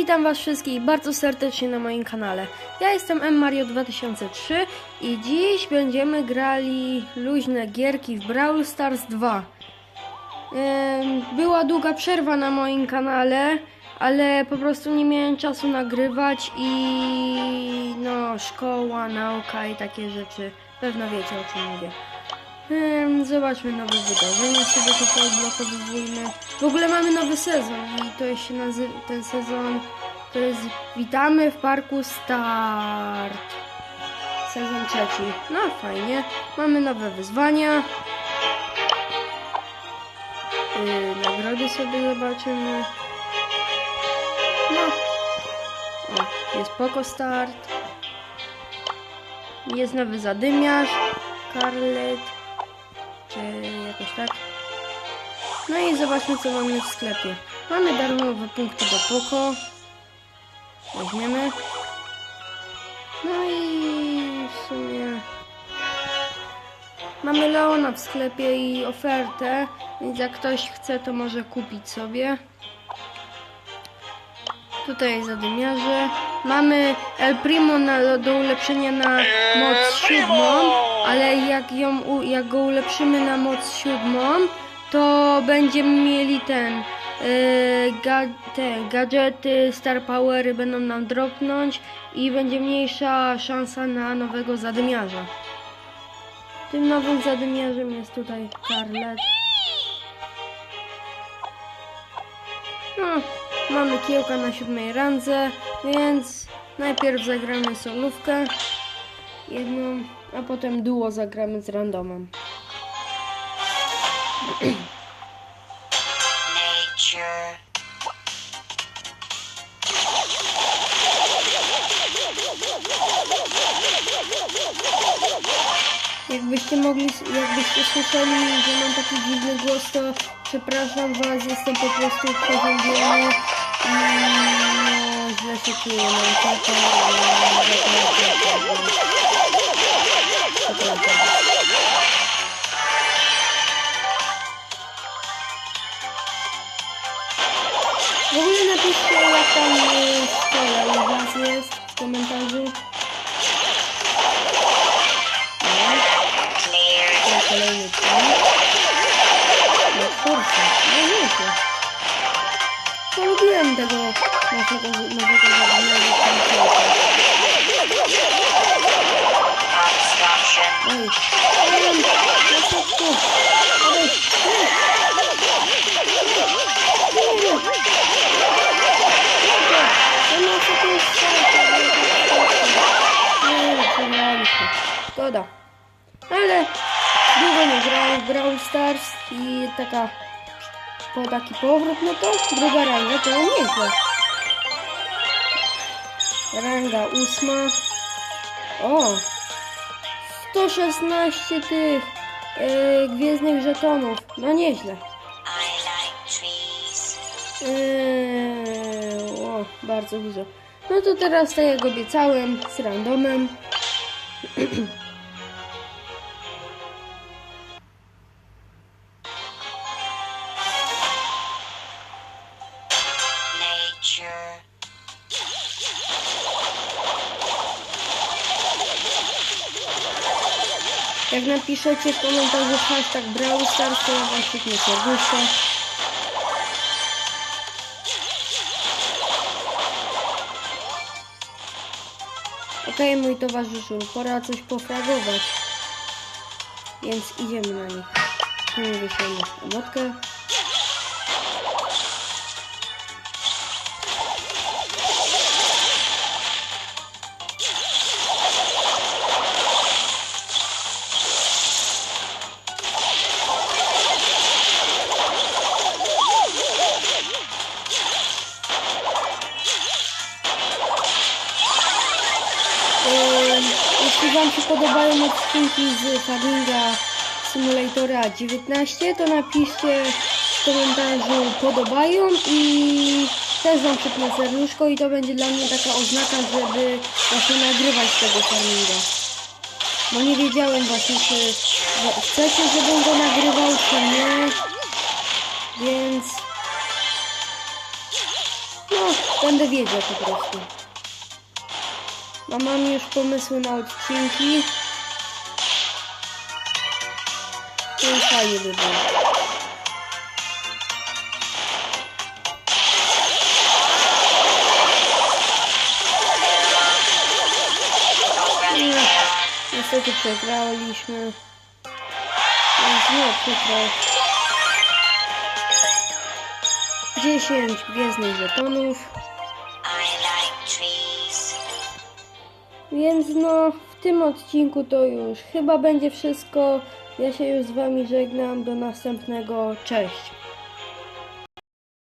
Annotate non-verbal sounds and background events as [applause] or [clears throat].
witam was wszystkich bardzo serdecznie na moim kanale. Ja jestem mmario2003 i dziś będziemy grali luźne gierki w Brawl Stars 2. Em, Była długa przerwa na moim kanale, ale po prostu nie miałem czasu nagrywać i no szkoła, nauka i takie rzeczy. Pewno wiecie o czym mówię. Em, Zobaczmy nowe wydarzenia, sobie tutaj odblokowujemy. W ogóle mamy nowy sezon i to się nazywa, ten sezon to jest Witamy w Parku Start. Sezon trzeci. No fajnie. Mamy nowe wyzwania. Yy, nagrody sobie zobaczymy. No. O, jest Poco Start. Jest nowy zadymiarz. Carlet czy jakoś tak. No i zobaczmy co mamy w sklepie. Mamy darmowe punkty do Poco. Weźmiemy. No i w sumie mamy Leona w sklepie i ofertę, więc jak ktoś chce to może kupić sobie. Tutaj zadymiarze. Mamy El Primo na, do ulepszenia na moc siódmą, ale jak, ją, jak go ulepszymy na moc siódmą, to będziemy mieli ten, yy, ga, te gadżety, star powery będą nam dropnąć i będzie mniejsza szansa na nowego zadymiarza. Tym nowym zadymiarzem jest tutaj Carlet. No, mamy kiełka na siódmej randze, więc najpierw zagramy solówkę jedną, a potem duo zagramy z randomem. Jakbyście mogli, jakbyście słyszeli, że mam taki dziwny głos, to przepraszam was, jestem po prostu przeziębiony i no, źle się czuję, mam taką, tam szkole u was jest w komentarzu. No. To kolejny plan. No kurczę, no wiecie. Polubiłem tego naszego nowego zadania. Oj, Szkoda. Ale długo nie grałem w Brawl Stars i taka po taki powrót, no to druga ranga to nieźle. Ranga ósma. O! 116 tych yy, gwiezdnych żetonów. No nieźle. Yy, o, bardzo dużo. No to teraz tak jak obiecałem z randomem. [clears throat] Jak napiszecie w komentarzu hashtag Brawl Stars, to ja wam kliknę serduszko. Okej, mój towarzyszu, pora coś pofragować. Więc idziemy na nich. Tu wyślemy emotkę. Się podobają odcinki z Farminga Simulatora 19, to napiszcie w komentarzu podobają i też Wam przypnę serduszko i to będzie dla mnie taka oznaka, żeby właśnie nagrywać tego Farminga. Bo nie wiedziałem właśnie, czy chcecie, żebym go nagrywał, czy nie. Więc... No, Będę wiedział po prostu. A mam już pomysły na odcinki. No i fajnie by było. Nie, niestety przegraliśmy. Więc nie, przykro. 10 gwiezdnych żetonów. Więc no, w tym odcinku to już chyba będzie wszystko. Ja się już z Wami żegnam. Do następnego. Cześć.